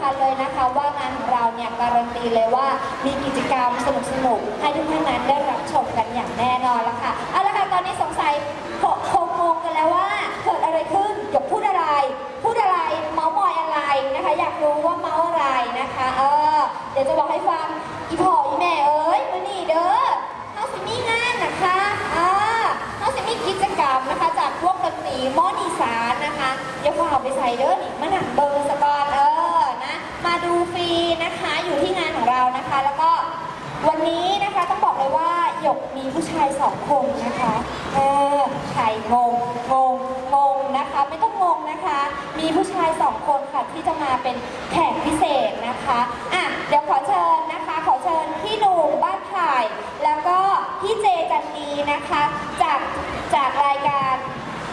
คัญเลยนะคะว่างานของเราเนี่ยการันตีเลยว่ามีกิจกรรมสนุกๆให้ทุกท่านนั้นได้รับชมกันอย่างแน่นอนแล้วค่ะเอาละค่ะตอนนี้สงสัยคงคงงงกันแล้วว่าเกิดอะไรขึ้นหยกพูดอะไร พูดอะไรเมาส์มอยอะไรนะคะ อยากรู้ว่าเมาส์อะไรนะคะเออเดี๋ยวจะบอกให้ฟังอีพ่ออีแม่เอ้ยมานี่เด้อเฮาสิมีงานนะคะอ่าเฮาสิมีกิจกรรมนะคะจากพวกดนตรีมอนอีสานนะคะอย่าพาเอาไปใส่เด้อนี่มาหนังเบิร์สกอน มาดูฟรีนะคะอยู่ที่งานของเรานะคะ แล้วก็วันนี้นะคะต้องบอกเลยว่าหยกมีผู้ชายสองคนนะคะเออใครงงงงงงนะคะ ไม่ต้องงงนะคะ มีผู้ชายสองคนค่ะที่จะมาเป็นแขกพิเศษนะคะอะเดี๋ยวขอเชิญนะคะ ขอเชิญพี่หนุ่มบ้านไผ่แล้วก็พี่เจจันดีนะคะ จากจากรายการ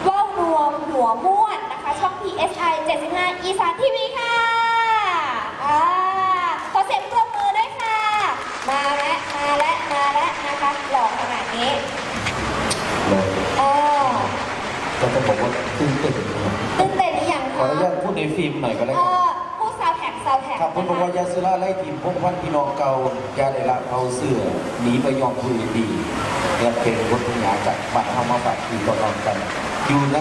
ว่าวรวมหัวม่วนนะคะช่อง PSI 75 อีสานทีวีค่ะอ่าขอเสียงปรบมือด้วยค่ะ มาแล้วมาแล้วมาแล้วนะคะหล่อขนาดนี้ เลย เออ ก็ต้องบอกว่าตื่นเต้นนะครับ ตื่นเต้นหรือยัง ขอ คะ อนุญาตพูด ในฟิล์มหน่อยก็แล้วเอกันอพูดซาวแท็กซาวแท็กครับคุณบอกว่ายาสุราไล่ทีมพงพันธ์พี่น้องเก่ายาได้ละเขาเสื้อหนีไปยอมคุยดีและเป็นบทปัญญาจากบ้านเฮามาฝากทีต่อๆกัน อยู่ใน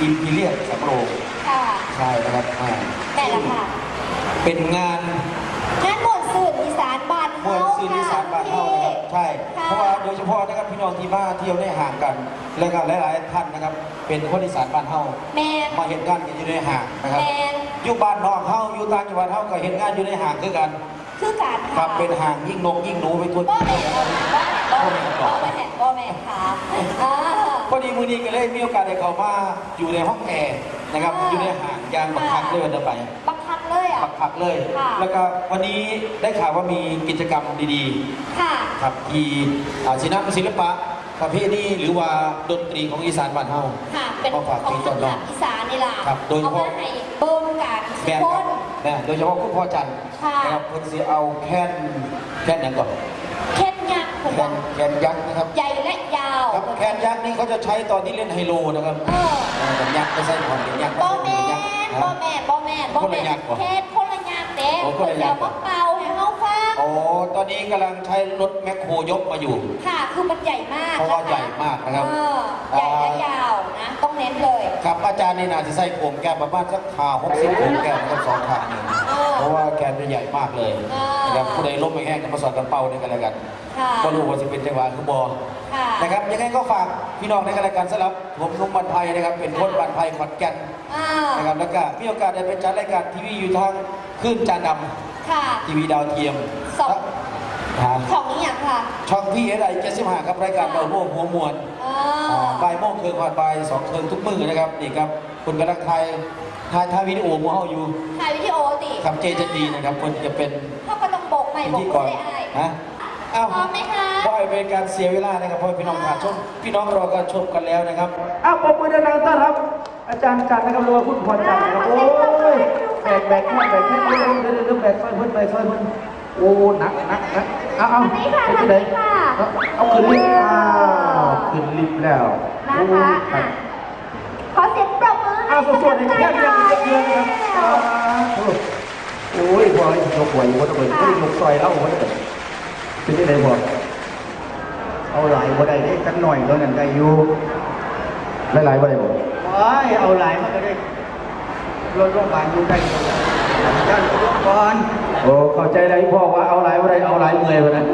อิมพีเรียลสำโรงค่ะใช่นะครับอ่าแต่ละค่ะเป็นงานงานหมวดสื่ออีสานบ้านมวเฮาลซี รีส์สามบาทเท่านะครับใช่ค่ะเพราะว่าโดยเฉพาะนะครับพี่น้องที่มาเที่ยวได้ห่างกัน และก็หลายๆท่านนะครับ เป็นคนอีสานบ้านเฮาแมนมาเห็นงานกันอยู่ในห่างนะครับแมนอยู่บ้านนอกเฮาอยู่ต่างจังหวัดเฮาก็เห็นงานอยู่ในห่างคือกันคือการคค่ะรับเป็นห่างยิ่งนกยิ่งหนูไปทั่วบ่แม่นบ่แม่นบ่แม่นบ่แม่นค่ะอ่าพอดีมือนี้ก็เลยมีโอกาสได้เข้ามาอยู่ในห้องแอร์นะครับค่ะอยู่ในห่างยางบักคักเลยวันต่อไป บักคักเลยอะบักคักเลย ค่ะ แล้วก็วันนี้ได้ข่าวว่ามีกิจกรรมดีค่ะ ๆ ครับที่อ่าศิลปะศิลปะประเภทนี้หรือว่าดนตรีของอีสานบ้านเฮา ค่ะ เป็นมาฝากของพี่ทางน้องอีสานนี่ล่ะครับโดยเฉเอาพาะมาให้เบิ่งกันทุแม่กนคครับน นะโดยเฉพาะคุณพ่อจันทร์ค่ะ นะครับคุณสิเอาแค่นแค่นอย่างก่อนเข็ดยักษ์ผมแค่ว่านแค่นยักษ์นะครับใหญ่และยาวครับแคนยักษ์นี่เขาจะใช้ตอนที่เล่นไฮโลนะครับเออเออเป็นยักษ์ไม่ใช่ความเป็นยักษ์บ่แม่เป็นยักษ์นนะบ่แม่นบ่แม่นบ่คนแม่ละนยักษ์เหรอเข็ดค นละยักษ์เด้โอ้คนละยักษ์เหรอเดี๋วมาเป่าให้เฮาฟังโอ้ตอนนี้กำลังใช้รถแมคโครยกมาอยู่ ค่ะ คือมันใหญ่มากเพราะว่าคใหญ่มากนะครับ เออใหญ่และยาวนะ ต้องเน้นเลยครับอาจารย์นี่นาจะใส่ผมแก้มประมาณสักขาหกสิบผมแก้มนะครับสองขาหนึ่งเออ เพราะว่าแกนจะใหญ่มากเลยเออนะครับผู้ใดล้มไม่แห้งก็มาสอนกันเป้าในกันแล้วกัน ค่ะก็รู้ว่าจะเป็นจังหวะคือบอค่ะ นะครับยังไงก็ฝาก พี่น้องในกันแล้วกันสำหรับผมลุงบันไพนะครับ เป็นคนบันไพขอนแก่นอ่านะครับแล้วก็มีโอกาสได้ไปจัดรายการทีวีอยู่ทางคลื่นจานดค่ะำทีวีดาวเทียมสองฮะของนี้อย่างค่ะช่องพี่เอสไอเจ็ดสิบห้าครับรายการเบาโม่หัวมวล อ่าอ่าบ่ายโมงคืนผ่านไปสองคืนทุกมื้อนะครับนี่ครับคุณกำลังไทยถ่ายถ่ายวิดีโอมัวเฮาอยู่ถ่ายวิดีโอติครับเจจะดีนะครับคนจะเป็นเขาก็ต้องโบกใหม่พิโบธีกกมือรได้ไอ้ฮะอ้าวพร้อมไหมคะ ก็เป็นการเสียเวลานะครับเพราะพี่น้องขาดชมพี่น้องรอการชมกันแล้วนะครับอ้าวปรบมือดังๆต้อนรับ อาจารย์จันทร์นะครับหรือว่าคุณพรจันทร์นะครับโอ้ยแบกแบกแค่แบกแค่เรื่อยๆเรื่อยๆแบกซอยเพิ่นแบกซอยเพิ่นโอ้หนักหนักหนักเอาเอาทางนี้ค่ะไปทางที่ไหนนี้ค่ะเอาเอาขึ้นลิฟต์อ้าวขึ้นลิฟต์แล้วนะโอ้คะยครัอะบขอเสียงปรบมือให้อ้าวสดๆในแค่เดือนเดือนครับอ้าวโอ้ยพอให้ยกไหวอยู่ว่าต้องไปไม่ได้ยกซอยเล่าว่าจะเป็นที่ไหนบ่ เอาหลายบ่ได้ได้กันหน่อยเท่านั้นได้อยู่หลายๆบ่ได้บ่ว้ายเอาหลายมันก็ได้รถโรงพยาบาลอยู่ใกล้กันด้านรถก่อนโอ้เข้าใจได้พ่อว่าเอาหลายบ่ได้เอาหลายเมื่อยบ่นะ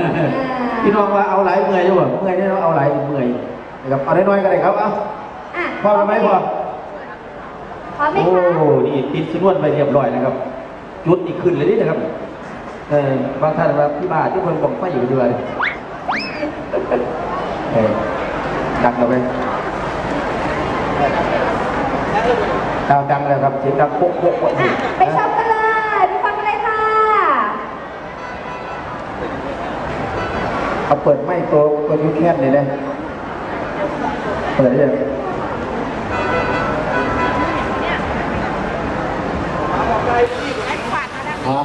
พี่น้องว่าเอาหลายเมื่อยอยู่บ่เมื่อยนี่เราเอาหลายเมื่อยนะครับเอาน้อยๆก็ได้ครับเอาอะพอแล้วไหมพ่อพร้อมไหมโอ้คะนี่ติดชนวนไปเรียบร้อยนะครับ จุดนี่ขึ้นเลยนี่นะครับเออบางท่านว่าพี่บ้าที่เพิ่นบอกไฟอยู่ด้วยเออ ดังเราไปดาวดังเลยครับเสียงดังโป๊ะโป๊ะโป๊ะอะไปชมกันเลยไปฟังกันเลยค่ะเอาเปิดไม่ตัวตัวยูแคบเลยนะเปิดได้ยังฮะ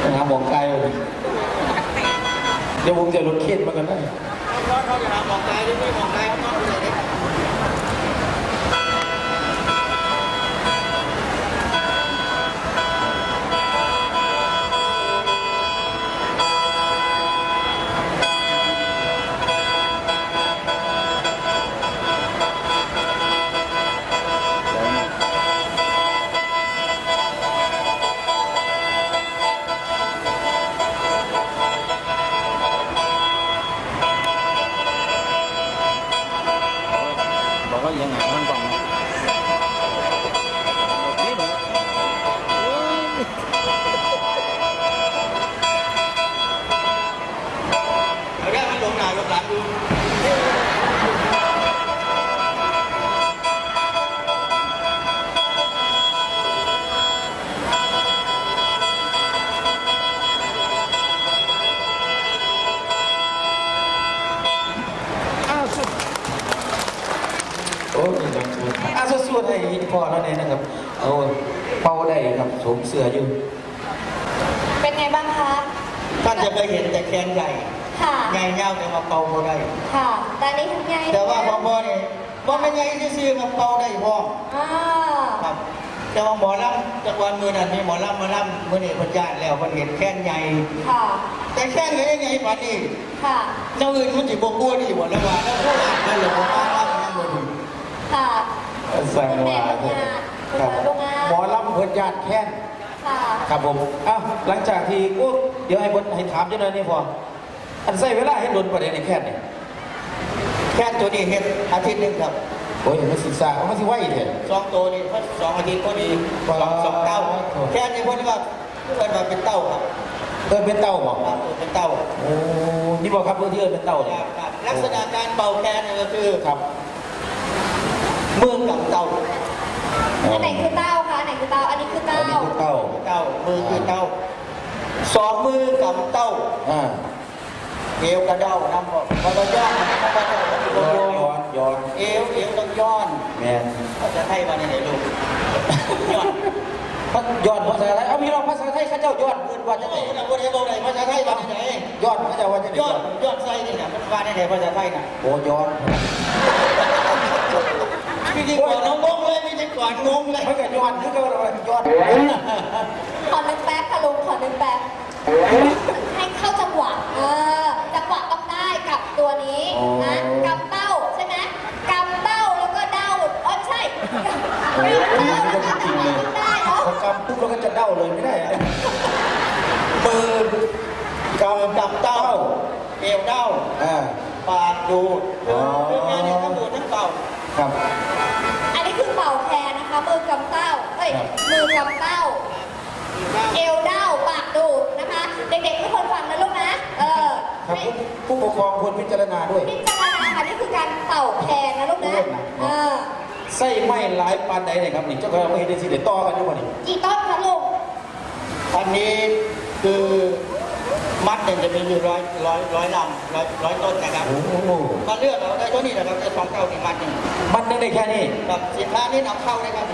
ไปหาหมองไกลเลย เดี๋ยวผมจะลดเครียดมากันได้พ่อ แล้วเนี่ยนะครับ เอาเป่าได้ครับสวมเสื้ออยู่ เป็นไงบ้างคะท่านจะเคยเห็นแต่แคนใหญ่ค่ะใหญ่เงาแต่มาเป่าบ่ได้ ค่ะตอนนี้ทำไงแต่ว่าของพ่อเนี่ยว่าไม่ใหญ่ซื่อๆมาเป่าได้พ่ออ่าครับแต่ว่าหมอลำจากวันมือนั้นมีหมอลำหมาลำมือนี้คนญาติแล้วคนเห็นแค่นใหญ่ค่ะแต่แค่นก็ยังไงปันนี้ค่ะเจ้าอื่นมันจิบกลัวดีหมดแล้วว่าแล้วพวกอ่านนั่นเลยผมว่ารับนั่นหมดค่ะ สั่งคุณแม่ว่าทำงานครับคุณแม่โรงงานหมอลำเพิ่นญาติแค้นค่ะครับผมอ้าวหลังจากที่โอ้เดี๋ยวให้เพิ่นให้ถามจังหน่อยนี่พออันใส่เวลาให้โดนประเด็นในแค้นนี่แค่นตัวนี้เห็นอาทิตย์หนึงครับโอ้ยมันศึกษามันสิไหวเด้อสองตัวนี่สองอาทิตย์ก็ดีสองสองเต้าแค่นนี่พวกนี้ว่าเกิดมาเป็นเต้าครับเออเป็นเต้าบ่ครับเป็นเต้าโอ้นี่บ่ครับเพิ่นที่เอิ้นเป็นเต้าเนี่ยครับลักษณะการเป่าแคนเนี่ยก็คือครับ มือกับเต้าอันไหนคือเต้าคะอันไหนคือเต้าอันนี้คืออัเต้านนี้คือเต้าเต้ามือคือเต้าสองมือกับเต้าอ่าเอวกระเด้าน้ำบอกพอเราย้อนนะครับพอเราย้ย้ออนนย้อนย้อนเอวเอวต้องย้อนแม่นเขาจะให้มาในไหนลูกย้อนพระย้อนภาษาไทยเอาพี่น้องภาษาไทยเขาเจ้าย้อนเอิ้นว่าจังได๋เราคนเดียวบอกไหนภาษาไทยมาในไหนย้อนเขาเจ้าว่าจังได๋ย้อนย้อนใส่นี่นะมันมาในไหนภาษาไทยนะโอ้ย้อน จริงๆก่อนน้องงงเลยไม่ใช่ก่อนงงเลยมันก็ย้อนคือเขาว่าย้อนขอหนึ่งแป๊บค่ะลุงขอหนึ่งแป๊บให้เข้าจังหวะเออจังหวะต้องได้กับตัวนี้นะกำเต้าใช่ไหมกำเต้าแล้วก็เด้าอ๋อใช่กำเต้าแล้วก็ทำอะไรต้องได้เนาะพอกำปุ๊บแล้วก็จะเด้าเลยไม่ได้นะมือกำกับเต้าเอวเด้าอ่าปากดูดอ๋อคือแค่นี้ทั้งดูดทั้งเป่าครับ นนะคะมือกำเต้าเอ้ยครับมือกำเต้า เอวเด้าปากดูดนะคะ เด็กๆทุกคนฟังนะลูกนะ เออครับให้ผู้ผู้ปกครองควรพิจารณาด้วยพิจารณาค่ะนี่คือการเป่าแคนนะลูกนะเออไส้ไหม้หลายปานใดเนี่ยครับนี่เจ้าก็ไม่เห็นได้สิเดี๋ยวต่อกันอยู่บ่นี่กี่ต้นคะลุงอันนี้คือ มัดหนึ่งจะมีอยู่ร้อยร้อยร้อยลำร้อยร้อยต้นนะครับโอ้โหก็เลือกเอาได้เท่านี้นะครับได้สองเท่านี่มัดหนึ่งมันนึงได้แค่นี้กับสินค้านี้นำเข้าได้ครับ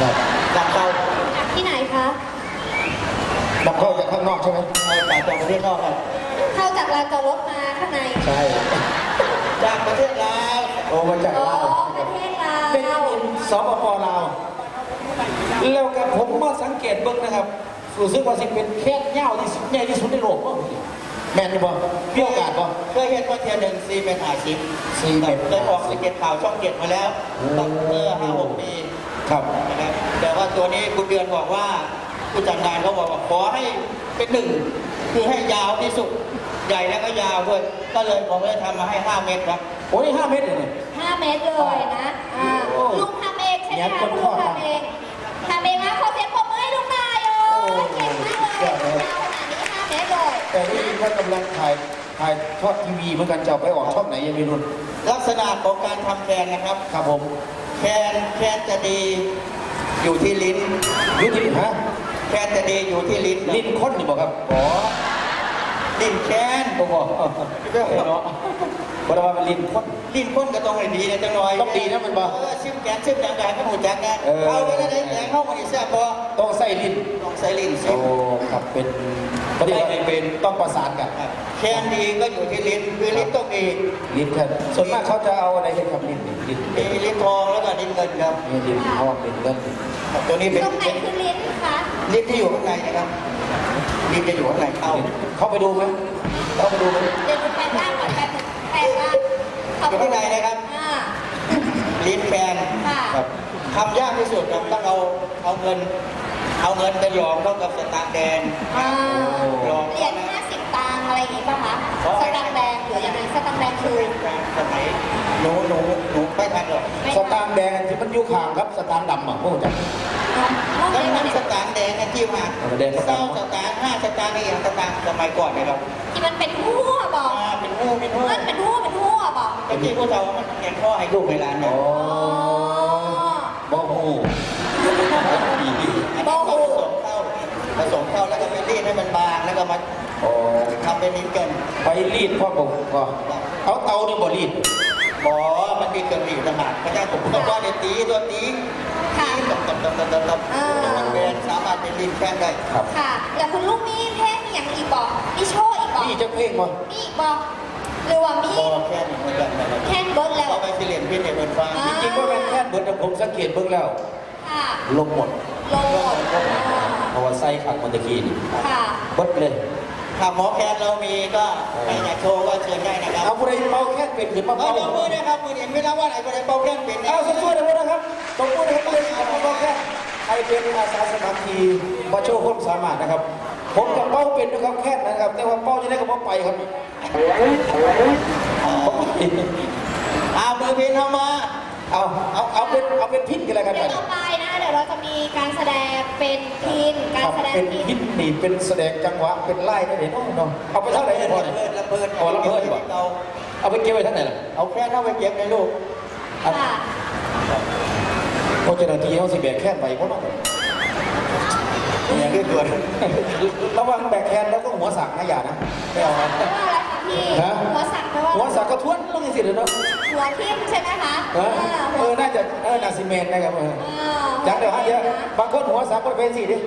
ครับนำเข้าจากที่ไหนคะนำเข้าจากข้างนอกใช่ไหมเอาจากจากประเทศนอกครับเข้าจากลานจอดรถมาข้างในใช่จากประเทศลาวโอ้มาจากอ๋อลาวประเทศลาวเป็นสปปลาวแล้วกับผมมาสังเกตเบิ่งนะครับ รู้สึกว่าสิเป็นแค่เง่าที่สุดใหญ่ที่สุดในโลกบ่แม่นอยู่บ่มีโอกาสบ่เคยเห็นว่าเทียนหนึ่งซีเป็นอาชีพซีเป็นเคยออกสเก็ตข่าวช่องเจ็ดมาแล้วตั้งเมื่อห้าหกปีครับนะครับแต่ว่าตัวนี้คุณเดือนบอกว่าผู้จัดงานเขาบอกว่าขอให้เป็นหนึ่งคือให้ยาวที่สุดใหญ่แล้วก็ยาวด้วยก็เลยผมเลยทำมาให้ 5 เมตรครับโอ้ยห้าเมตรเลยเนี่ย5เมตรเลยนะอ่าโอ้ลุงทำเองใช่ไหมยัดคะคนคุณพ่ลุองทำเอง แต่ได้ยินว่ากำลังถ่ายถ่ายทอดทีวีเหมือนกันจะเอาไปออกช่องไหนยังไม่รู้ลักษณะของการทำแคนนะครับ ครับผมแคนแคนจะดีอยู่ที่ลิ้น ยุติฮะแคนจะดีอยู่ที่ลิ้นลิ้นค้นนี่บอกครับอ๋อลิ้นแคนบ่บอกเนาะบ่ได้ว่ามันลิ้นค้นลิ้นพ้นก็ต้องให้ดีนะจังหน่อยต้องดีนะมันบ่เออชิมแกนชิมแกนแกนก็หูจักนะเออเอาไปแล้วได้แกงเข้ามาอีกแซ่บพอต้องใส่ลิ้นต้องใส่ลิ้นซิโอ้ครับเป็น ปฏิบัติเป็นต้องประสานกันครับแคนดีก็อยู่ที่ลิ้นคือลิ้นต้องดีลิ้นครับส่วนมากเขาจะเอาอะไรเป็นครับลิ้นนี่ลิ้นมีลิ้นทองแล้วก็ลิ้นเงินครับมีลิ้นทองลิ้นเงินครับตัวนี้เป็นตรงไหนคือลิ้นคะลิ้นที่อยู่ข้างในนะครับลิ้นจะอยู่ข้างในเข้าเข้าไปดูไหมเข้าไปดูไหมเดี๋ยวดูแปลงร่างก่อนแปลงแปลงร่างอยู่ข้างในนะครับอ่าลิ้นแคนค่ะครับทำยากที่สุดครับต้องเอาเอาเงิน เอาเงินไปหลอมเข้ากับสตางค์แดงอ่าหลอมเหรียญ50ตังค์อะไรอย่างงี้ป่ะคะสตังค์แดงหรือยังไงสตังค์แดงคือ สมัยหนูหนูหนูไม่ทันหรอกสตางค์แดงที่มันอยู่ข้างครับสตางค์ดำอะพวกจัง ห้องดัเรีงยนนั้นเนี่ยสตางค์แดงเนี่ยที่มาแดงสเศตาร้างค์ สตางค์ห้าสตางค์นี่อย่างสตางค์สมัยก่อนนะครับที่มันเป็นหัวบอกอ่าเป็นหู้เป็นหู้มันเป็นหัวเป็นหัวบอกตะกี้พวกเรามันแกงข้อให้ลูกในร้านอ๋เนี่อยบ่ฮู้ดีอันนี้ก็ผสมเข้าผสมเข้าแล้วก็ไป รีดให้มันบางแล้วก็มาอ๋อทำเป็นลิ้นเกินไปรีดพ่อผมก็เอาเตาเนี่ยบ่รีดหมอมันมีเครื่องรีดต่างหากพระเจ้าผมก็ว่าเดี๋ยวตีตัวตีค่ะกับกับกับกับกับอ่ามันแบนสามารถเป็นลิ้นแค่ได้ครับค่ะ แล้วคุณลูกมีเพลงอย่างอีกบอกมีโชว์อีกบอกนี่จะเพลงมามีอีกบอกหรือว่ามีพอแค่นี้เหมือนกันนะครับแค่เบิร์ดแล้วเอาไปสิเลียนพี่เนี่ยเป็นฟังอ่าจริงๆก็เป็นแค่เบิร์ดแต่ผมสังเกตเบื้องแล้วค่ะลงหมดลงหมดอ่า เพราะว่าไส้ขังมันตะกี้นี่ค่ะเบิดเลย ถ้าหมอแคนเรามีก็ใครอยากโชว์ก็เชิญได้นะครับเอาผู้ใดเป่าแค่เป็นขึ้นมาเอาเป่าเดี๋ยวมือนะครับมือเห็นไม่รับว่าไหนคนไหนเป่าแคนเป็นเอาสวยๆเลยนะครับตบมือให้เลยเอาเป่าแค่ใครเป็นอาสาสมัครทีมาโชว์ความสามารถนะครับ ผมกับเป้าเป็นนะครับแค่นะครับ แต่ว่าเป้าจะได้กับว่าไปครับผมเอามือพินเข้ามา เอาเอาเอาเป็นเอาเป็นพินกันเลยกันเดี๋ยวต่อไปนะเดี๋ยวเราจะมีการแสดงเป็นพินการแสดงเป็นพินพินนี่เป็นแสดงจังหวะเป็นไล่ได้เห็นเนาะเอาไปเท่าไหร่เนี่ยพอเนี่ยระเบิดอ๋อระเบิดเหรอเอาเอาไปเก็บไว้ท่านไหนล่ะเอาแค่เข้าไปเก็บในลูกค่ะเพราะเจ้าหน้าที่เขาสิแบกแค่นไปเพราะน้องเนี่ยคือตัวระวังแบกแคนแล้วก็หัวสักนะอย่านะไม่เอานะแปลว่าอะไรคะพี่ฮะหัวสักแปลว่าหัวสักก็ทวนต้องสิเดี๋ยวเนาะ หัวทิ่มใช่ไหมคะเอออ่าเอหัวอน่าจะเออนาซีเมนต์นะครับเอออ่าจังเดี๋ยวฮะเดี๋ยวบางคนหัวสักก็เป็นสิดิ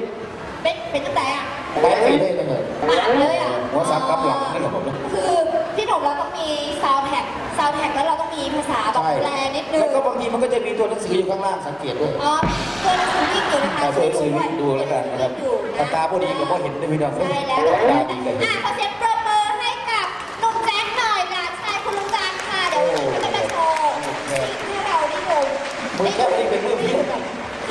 เป็นเป็นตั้งแต่อะไปสิได้เลยปากเลยอะหัวสักกลับหลังนะครับผมคือพี่หนุ่มเราต้องมีซาวแท็กซาวแท็กแล้วเราต้องมีภาษาแบบใช่แปลนิดนึงแล้วก็บางทีมันก็จะมีตัวหนังสืออยู่ข้างล่างสังเกตด้วยอ๋อตัวหนังสือวิ่งอยู่นะคะเอาตัวหนังสือวิ่งดูแล้วกันนะครับอยู่ตาตาพอดีก็พอเห็นได้พี่น้องใช่แล้วตาดีกันอะขอเสียงปร มือแค่นี้เป็นมือพิน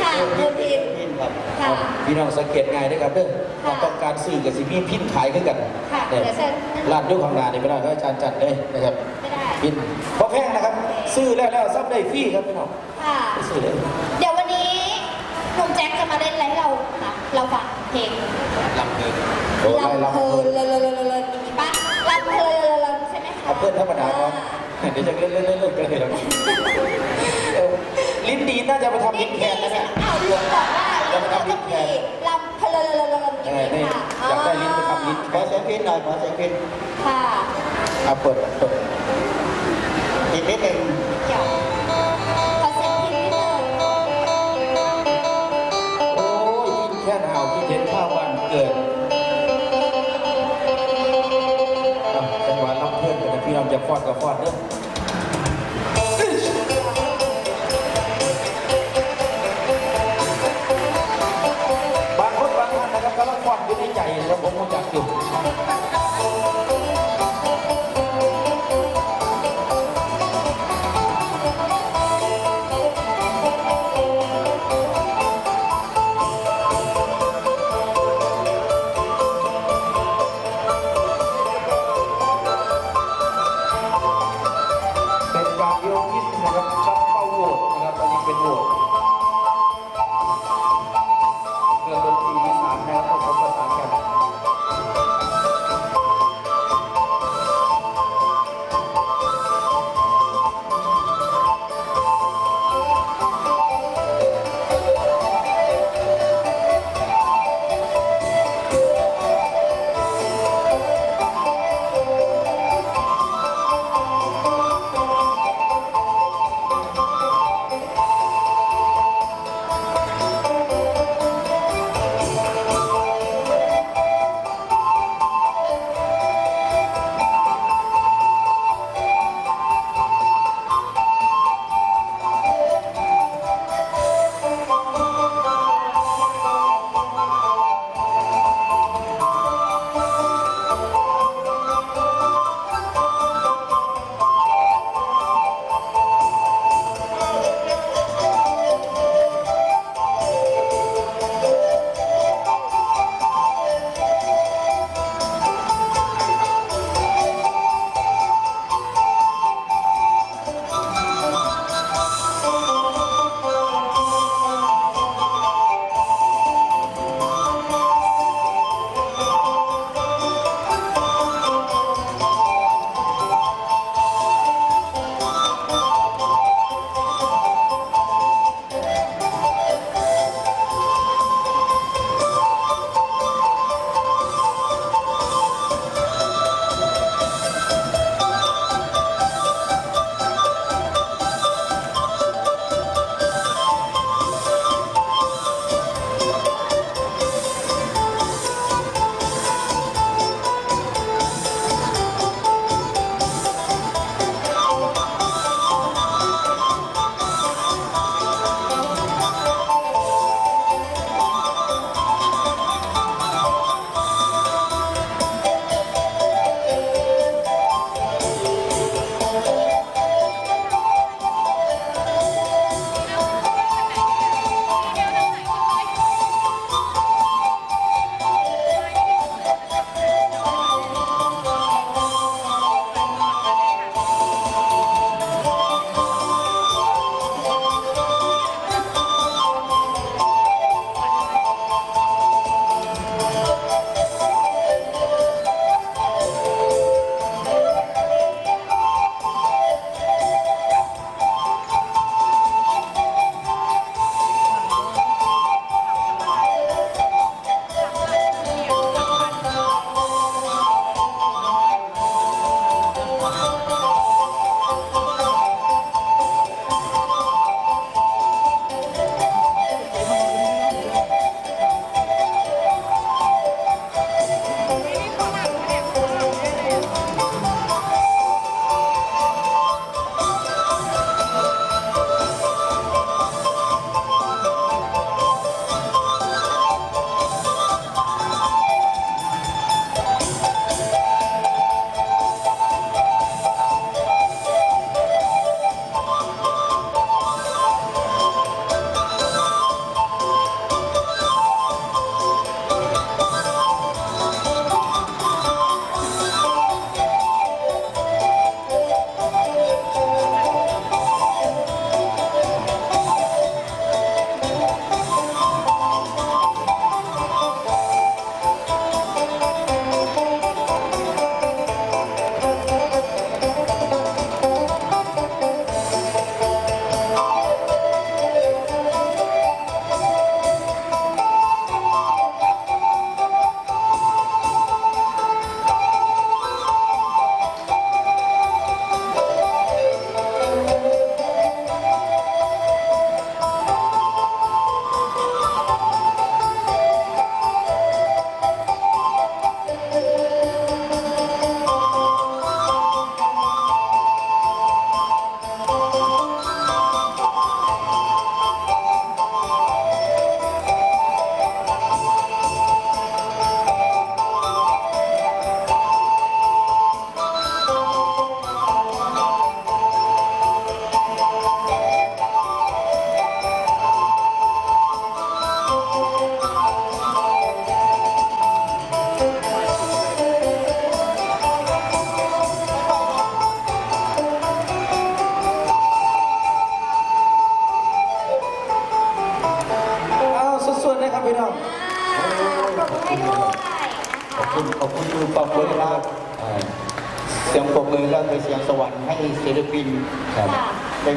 ค่ะมือพินพินครับค่ะพี่น้องสังเกตง่ายนะครับเด้อค่ะต้องการซื้อกับสิมีพินขายขึ้นกันค่ะเนี่ยเดี๋ยวเชิญร้านยกข้างหน้านี่ไม่ได้ก็อาจารย์จัดเลยนะครับไม่ได้พินเพราะแพงนะครับ ซื้อแล้วแล้วซับได้ฟรีครับพี่น้องค่ะไปซื้อเลยเดี๋ยววันนี้หนุ่มแจ็คจะมาเล่นอะไรให้เราคะเราฟังเพลงลำเกินโอ้ยลำลำเพเพลิลินนเลนเลนเลนเลนมีปะลำเพลินเลนเลนใช่ไหมคะเอาเพื่อนธรรมดาเนาะเดี๋ยวจะเล่นเล่นเล่นเล่นกันเลยครับเออ ลิ้นดีน่าจะไปทำลิ้นแคนนะเนี่ยอ้าวลุงบอกว่าเราต้องมีลำเพลินเลนเลนเลนอย่างนี้ค่ะอยากได้ลิ้นไปทำลิ้นขอเสียงพินหน่อยขอเสียงพินค่ะเอาเปิดเปิดอีกนิดหนึ่งเดี๋ยวขอเซ็นพิมพ์นิดนึงโอ้ยกินแค่หนาวกินเห็นข้าววันเกิดเอาจังหวะรับเพื่อนกันนะพี่น้องจะฟอดก็ฟอดเด้อ ผ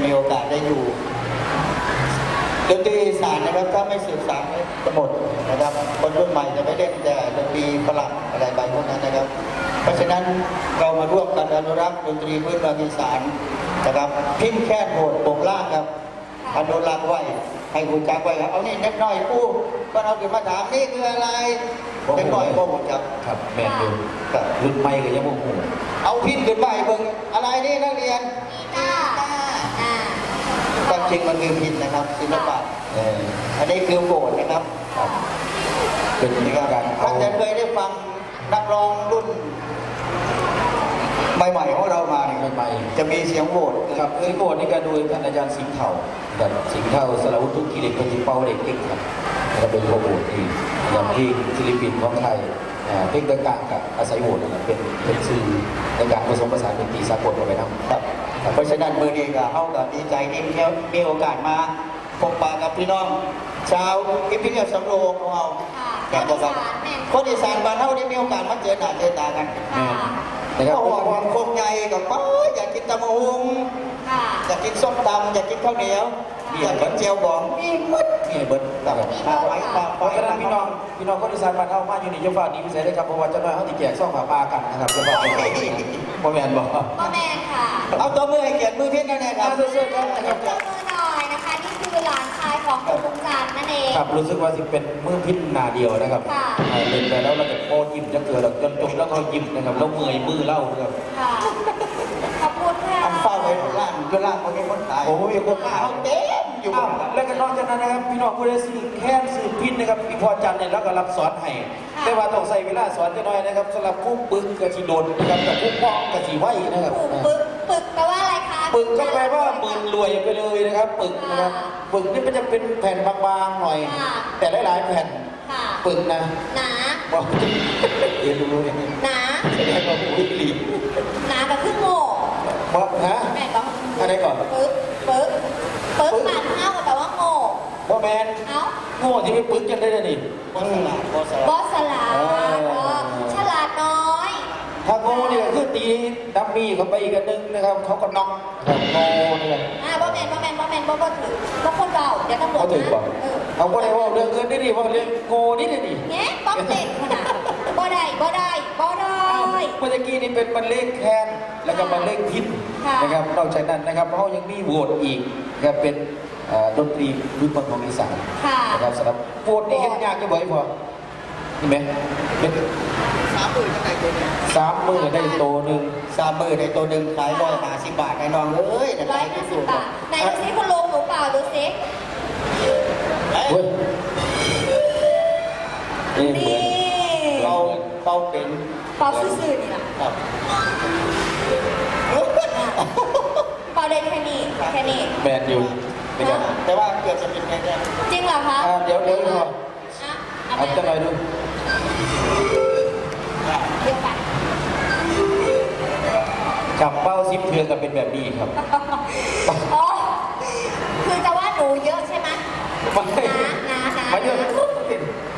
มีโอกาสได้อยู่ดนตรีอีสานนะครับถ้าไม่สืบสานจะหมดนะครับคนรุ่นใหม่จะไม่เล่นแต่ดนตรีฝรั่งอะไรไปพวกนั้นนะครับ เพราะฉะนั้นเรามาร่วมกันอนุรักษ์ดนตรีพื้นเมืองอีสานนะครับพิมพ์แค่โหดปกล่างครับอนุรักษ์ไว้ให้หูจักไว้ครับเอานี่เล็กน้อยผู้ก็เอาขึ้นมาถามนี่คืออะไร เล็กน้อยก็หมดครับ ครับแม่นอยู่ครับรุ่นใหม่ก็ยังบ่ฮู้เอาพิมพ์ขึ้นมาให้เบิ่งอะไรนี่นักเรียนกีตาร์อ่าความจริงมันคือพินนะครับศิลปะเอออันนี้คือโบสถ์นะครับครับเป็นนี่ครับการเอาท่านจะเคยได้ฟังนักร้องรุ่น ใหม่ๆของเรามาเนี่ยใหม่จะมีเสียงโบสถ์ๆครับเอ้ยโบสถ์นี่ก็โดยท่านอาจารย์สิงห์เถาครับสิงห์เถาสารวุฒิทุกกิเลสเป็นสิงเป้าเด็กเก่งครับแล้วก็เป็นโบสถ์ที่อย่างที่ฟิลิปปินส์ของไทยอ่าเพลงต่างๆกับอาศัยโบสถ์นะครับเป็นเป็นสื่อในการผสมผสานดนตรีสากลเข้าไปนำครับเพราะฉะนั้นมือนี้ก็เข้ากับดีใจที่มีมีโอกาสมาพบปะกับพี่น้อง ชาวอิมพีเรียลสำโรงของเราค่ะครับคนอีสานแม่นคนอีสานบ้านเฮาได้มีโอกาสมาเจอหน้าเจอตากันค่ะ นะครับเขาบอกว่าโคงใหญ่กับป้าอยากกินตำมะฮุงค่ะอยากกินส้มตำอยากกินข้าวเหนียวอยากกินเจียวบองมีหมดนี่เบิร์ดครับมาไว้มาเพราะฉะนั้นพี่น้องพี่น้องคนอีสานบ้านเฮามาอยู่ในจังหวัดนี้พิเศษได้ครับเพราะว่าเจะน้อยเขาติแจกซ่องผ้าป่ากันนะครับจังหวัดนี้พ่อแม่นบอกพ่อแม่ค่ะ เอาตัวมือให้เกียรติมือเพี้ยนกันแน่คครัรับบเสื้อๆครับ คะนี่คือหลานชายของคุณลุงจันทร์นั่นเอง ครับรู้สึกว่าสิเป็นมือพิษหนาเดียวนะครับค่ะ อ่าเล่นไปแล้วเราจะโคยิ้มจะเกิดจนจบแล้วก็ยิ้มนะครับแล้วเมื่อยมือเล่านะครับค่ะขอบคุณค่ะ อันเฝ้าไว้ล่างด้านล่างมันมีคนตายโอ้ยคนข้าวเต็มอยู่อ้าวแล้วก็นอกจากนั้นนะครับพี่น้องผู้ใดสื่อแค่สื่อพิษนะครับพี่พอจันทร์เนี่ยแล้วก็รับสอนให้แต่ว่าต้องใส่เวลาสอนจะน้อยนะครับสำหรับผู้ปึกกะสีโดนนะครับกับผู้ป้องกะสีไหวนะครับปึกปึกปึก ปึกก็แปลว่าหมื่นรวยไปเลยนะครับ ปึกนะครับปึกนี่มันจะเป็นแผ่นบางๆหน่อยแต่หลายๆแผ่นค่ะปึกนะหนาบอกเรียนรู้อย่างนี้หนาแสดงว่าผู้วิลีหนาแบบครึ่งโง่บอกฮะ แม่ต้องอะไรก่อนปึกปึกปึกบานเท้ากับแปลว่าโง่บ่แมนเอ้าโง่ที่ไม่ปึกกันได้เลยนี่โคสลาโคสบลาอสลาดเออ เออฉลาดน้อย ถ้าโง่เนี่ยคือตีดั มมี่เข้าไปอีกอันหนึงนะครับ เขาก็น็อกครับโง่เนี่ย อ่าบ่แมนบ่แมนบ่แมนบ่บ่ถือบ่คนเบาเดี๋ยวตำรวจเขาถึงบอกเออเอาก็ได้ว่าเรื่องเงินได้ดิว่าเรื่องโง่นี่ได้ดิแง่ต้องเด็กขนาดบ่ได้บ่ได้บ่ได้ เมื่อกี้นี่เป็นบรรเลงแคนแล้วก็บรรเลงพินค่ะ นะครับนอกจากนั้นนะครับเขายังมีโหวตอีกนะครับเป็นเอ่อดนตรีรุ่นของอีสานค่ะ นะครับสำหรับโหวตนี่เห็นยากจะบ่อยพอ นี่ไหมเป็นสามหมื่นข้างในตัวนี้สามมือได้โตหนึ่งสามหมื่นในตัวหนึ่งขายร้อยห้าสิบบาทในน้องเอ้ยนะร้อยขายห้าที่สิสุบดบาทไหนดูสิคุณลุงหนูเปล่าดูสิเอ้ยเว้ยนี่เหมืนี่อนเราเราเป็นเปล่าซื่อๆนี่ล่ะครับเปล่าได้แค่นี้แค่นี้แมนอยู่นะครับแต่ว่าเกือบจะเป็นแค่นี้จริงเหรอคะอ่าเดี๋ยวเดี๋ยวพออะเอาเอาไปจะหน่อยดู เดี๋ยวไปกับเป้าซิปเทืองกันเป็นแบบนี้ครับอ๋อคือจะว่าหนูเยอะใช่ไหมมันไม่หนาหนาหนามันเยอะ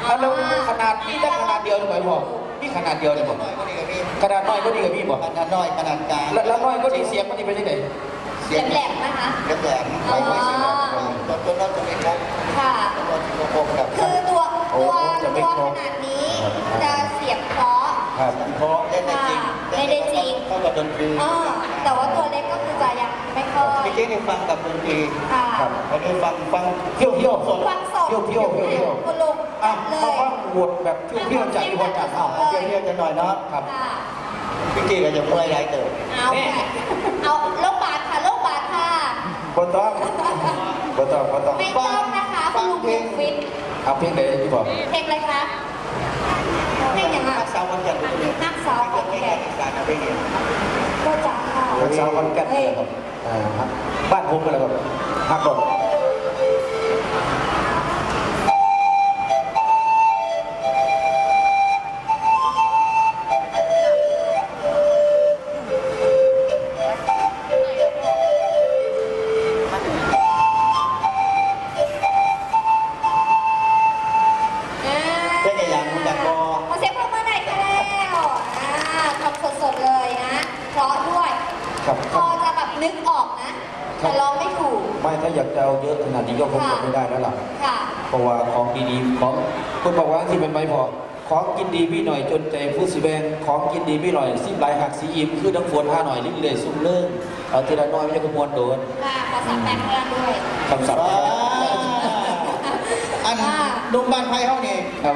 ถ้าเราขนาดนี้ได้ขนาดเดียวหรือเปล่าพอนี่ขนาดเดียวเลยบอกน้อยก็ดีกับพี่ขนาดน้อยก็ดีกับพี่บอกขนาดน้อยขนาดกลางแล้วแล้วน้อยก็ดีเสียงมันจะไปที่ไหนเสียงแหลมๆนะคะแหลมๆไปไม่สิตัวตัวน้อยตัวเล็กนะค่ะตัวตัวโกงกับคือตัวตัวตัวขนาดนี้จะเสียบเพราะ ครับเพราะเล่นได้จริงเล่นได้จริงเข้ากับดนตรีอ่าแต่ว่าตัวเล็กก็คือจะยังไม่ค่อยเมื่อกี้นี่ฟังกับดนตรีค่ะวันนี้ฟังฟังเที่ยวเที่ยวสดฟังสดเที่ยวเที่ยวเที่ยวเที่ยวคุณลุงอะเลมายว่าบวชแบบเที่ยวเที่ยวจากที่พอจัดเอาเที่ยวเที่ยวจะหน่อยเนาะครับค่ะพี่กี้ก็จะเมื่อยไรเติบเอาค่ะเอาโลกบาทค่ะโลกบาทค่ะ บนต้องบนต้องบนต้องไม่ต้องนะคะคุณลุงยังฟิตเอาเพลงไหนที่บอกเพลงอะไรคะเพลงอย่างไรนักสาววันจันทร์เนี่ยนักสาวขอนแก่น การเอาไปเรียนก็จังค่ะรักษาคอนแก่นนะครับอ่าบ้านผมกันแล้วครับฮักก่อนอ่าเพลงอย่างจากกอขอเสียงปรบมือหน่อ นดีพี่หน่อยสิบหลายหักสีอิ่มคือน้ำฝนห้าหน่อยลิ้นเลยซุ่มเลิ่งเอาทีละน้อยไม่ใช่ขมวลโดนค่ะขอสับแปลงเรื่องด้วยคำศัพท์อันอ่าดุมบ้านไผ่เฮานี่ครับ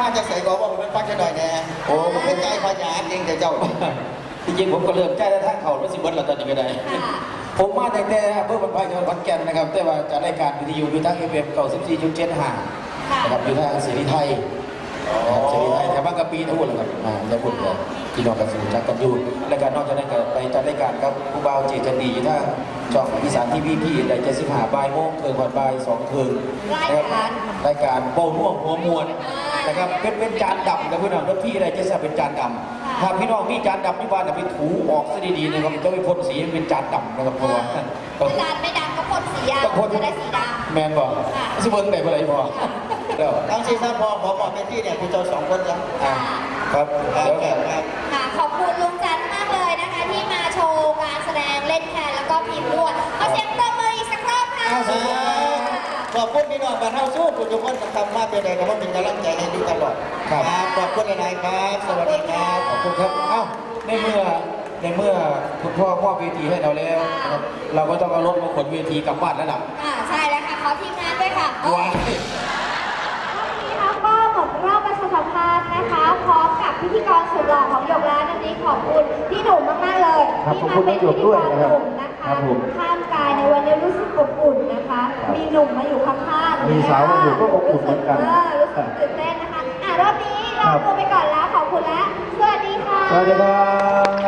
มาจากใส่กอว่ามันฟังจะหน่อยแน่โอ้ผมเป็นใจพญาจริงแต่เจ้าจริงๆผมก็เริ่มใจแล้วท่านเขารู้สิบวันละตอนนี้ก็ได้ผมมาแต่แต่เพื่อบรรพายจังหวัดขอนแก่นนะครับ แต่ว่าจะรายการวิทยุอยู่ทั้งเอฟเอ็มเก่าสิบสี่จุดเจ็ดห้านะครับอยู่ทางเสรีไทย เสรีไทยแต่บางกะปีทั้งหมดเลยครับอ่าจะพูดเลยพี่น้องกันสู่จักกันอยู่รายการนอกจากนั้นก็ไปจัดรายการครับผู้บ่าวเจจันดีอยู่ทางช่องอีสานทีวีพี่ได้เจ็ดสิบห้าบ่ายโมงเกินกว่าบ่ายสองคืนรายการรายการโป้ม่วงหัวมวลอ่านนะครับเป็นเป็นจานดำนะพี่น้องรถพี่อะไรจะใส่เป็นจานดำถ้าพี่น้องมีจานดำที่บ้านน่ะไปถูออกซะดีๆนะครับจะไม่พ่นสีมันเป็นจานดำนะครับเพราะว่าจานไม่ดำก็พ่นสียาต้องพ่นจะได้สีดำแมนบอกค่ะสิเบิ้งได้บ่ไรพอ เดี๋ยวทั้งซีซั่นพอขอบอกเป็นที่เนี่ยคือเจ้าสองคนแล้วอะครับครับเดี๋ยวครับครับค่ะขอบคุณลุงจันทร์มากเลยนะคะ ที่มาโชว์การแสดงเล่นแคนแล้วก็พิมพ์ด้วยขอเสียงปรบมืออีกสักรอบค่ะเอาสิขอบคุณพี่น้องบ้านเฮาสู้คุณทุกคนทำมาเป็นใดก็ว่าเป็นกำลังใจให้ดีตลอดครับขอบคุณหลายๆครับ สวัสดีครับขอบคุณครับเอ้าในเมื่อในเมื่อคุณพ่อมอบเวทีให้เราแล้วนะครับเราก็ต้องเอารถมาขนเวทีกลับบ้านแล้วล่ะอ่าใช่แล้วค่ะขอทีมงานด้วยค่ะ ว้าย นะคะก็หมดรอบประชา สัมพันธ์นะคะพร้อมกับพิธีกรสุดหล่อของหยกร้านวันนี้ขอบคุณพี่หนุ่มมากๆเลยครับที่ขอบมาคุณเป็นน้องหยพิกธีด้วยกรนะครับหนุ่มนะคะครับผมท่ามกายในวันนี้รู้สึกอบอุ่นนะคะมีหนุ่มมาอยู่ข้างๆมีสาวมาอยู่ก็อบอุ่นเหมือนกันเออรู้สึกตื่นเต้นนะคะอะรอบนี้เราตัวไปก่อนแล้วขอบคุณแล้วสวัสดีค่ะ สวัสดีครับ